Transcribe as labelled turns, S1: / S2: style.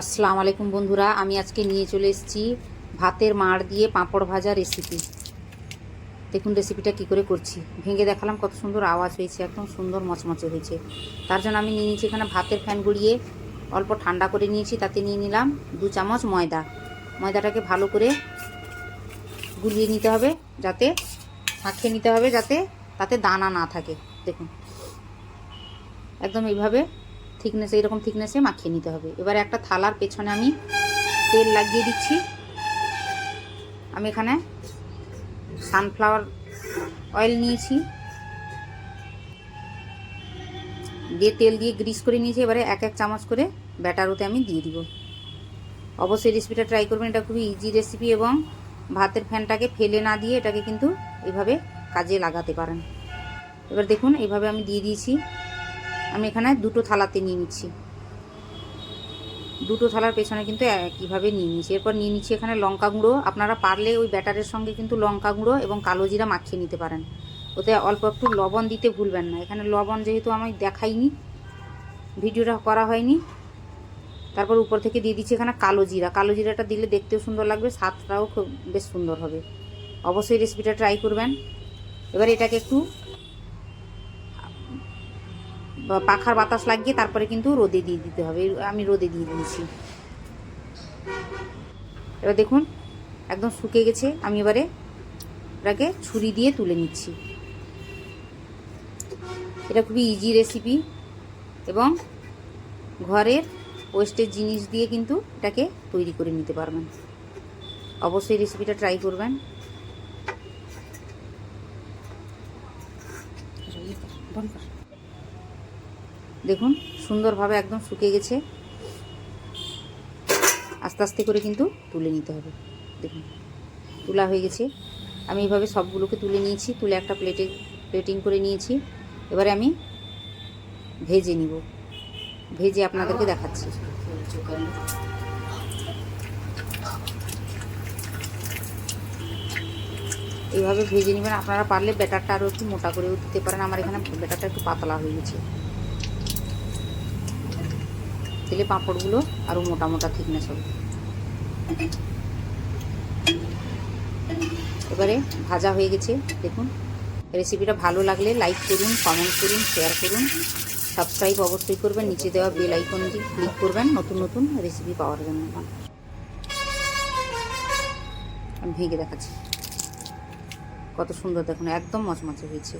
S1: আসসালামু আলাইকুম বন্ধুরা, আমি আজকে নিয়ে চলে এসেছি ভাতের মাড় দিয়ে পাঁপড় ভাজা রেসিপি দেখুন রেসিপিটা কি করে করছি। ভেঙে দেখালাম কত সুন্দর আওয়াজ হয়েছে, একদম সুন্দর মচমচে হয়েছে। তার জন্য আমি নিয়ে নিয়েছি এখানে ভাতের ফ্যান গড়িয়ে অল্প ঠান্ডা করে নিয়েছি, তাতে নিয়ে নিলাম দু চামচ ময়দা। ময়দাটাকে ভালো করে গুলিয়ে নিতে হবে, যাতে মাখিয়ে নিতে হবে, যাতে তাতে দানা না থাকে। দেখুন, একদম এইভাবে থিকনেসে এরকম থিকনেসে মাখিয়ে নিতে হবে। এবারে একটা থালার পেছনে আমি তেল লাগিয়ে দিচ্ছি। আমি এখানে সানফ্লাওয়ার অয়েল নিয়েছি। দিয়ে তেল দিয়ে গ্রিস করে নিয়েছি। এবারে এক এক চামচ করে ব্যাটার ওতে আমি দিয়ে দিব। অবশ্যই রেসিপিটা ট্রাই করবেন। এটা খুবই ইজি রেসিপি এবং ভাতের ফ্যানটাকে ফেলে না দিয়ে এটাকে কিন্তু এভাবে কাজে লাগাতে পারেন। এবার দেখুন এইভাবে আমি দিয়ে দিয়েছি। আমি এখানে দুটো থালাতে নিয়ে নিচ্ছি। দুটো থালার পেছনে কিন্তু একইভাবে নিয়ে নিচ্ছি? এরপর নিয়ে নিচ্ছি এখানে লঙ্কা গুঁড়ো। আপনারা পারলে ওই ব্যাটারের সঙ্গে কিন্তু লঙ্কা গুঁড়ো এবং কালো জিরা মাখিয়ে নিতে পারেন। ওতে অল্প একটু লবণ দিতে ভুলবেন না। এখানে লবণ যেহেতু আমি দেখাইনি, ভিডিওটা করা হয়নি, তারপর উপর থেকে দিয়ে দিচ্ছি এখানে কালো জিরা। কালো জিরাটা দিলে দেখতেও সুন্দর লাগবে, স্বাদটাও খুব, বেশ সুন্দর হবে। অবশ্যই রেসিপিটা ট্রাই করবেন। এবার এটাকে একটু পাখার বাতাস লাগিয়ে তারপরে কিন্তু রোদে দিয়ে দিতে হবে। আমি রোদে দিয়ে দিয়েছি। এবার দেখুন, একদম শুকে গেছে। আমি এবারে এটাকে ছুরি দিয়ে তুলে নিচ্ছি। এটা খুবই ইজি রেসিপি এবং ঘরের ওয়েস্টের জিনিস দিয়ে কিন্তু এটাকে তৈরি করে নিতে পারবেন। অবশ্যই রেসিপিটা ট্রাই করবেন। দেখুন, সুন্দরভাবে একদম শুকিয়ে গেছে। আস্তে আস্তে করে কিন্তু তুলে নিতে হবে। দেখুন, তোলা হয়ে গেছে। আমি এইভাবে সবগুলোকে তুলে নিয়েছি, তুলে একটা প্লেটে, প্লেটিং করে নিয়েছি। এবারে আমি ভেজে নিব। ভেজে আপনাদেরকে দেখাচ্ছি। এইভাবে ভেজে নেবেন। আপনারা পারলে ব্যাটারটা আরও একটু মোটা করেও দিতে পারেন। আমার এখানে ব্যাটারটা একটু পাতলা হয়ে গেছে। দিলে পাঁপড়গুলো আরও মোটা মোটা থিকনেস হবে। এবারে ভাজা হয়ে গেছে, দেখুন। রেসিপিটা ভালো লাগলে লাইক করুন কমেন্ট করুন শেয়ার করুন। সাবস্ক্রাইব অবশ্যই করবেন, নিচে দেওয়া বেল আইকনটি ক্লিক করবেন, নতুন নতুন রেসিপি পাওয়ার জন্য। আমি ভেঙে দেখাচ্ছি। কত সুন্দর দেখুন, একদম মচমচে হয়েছে।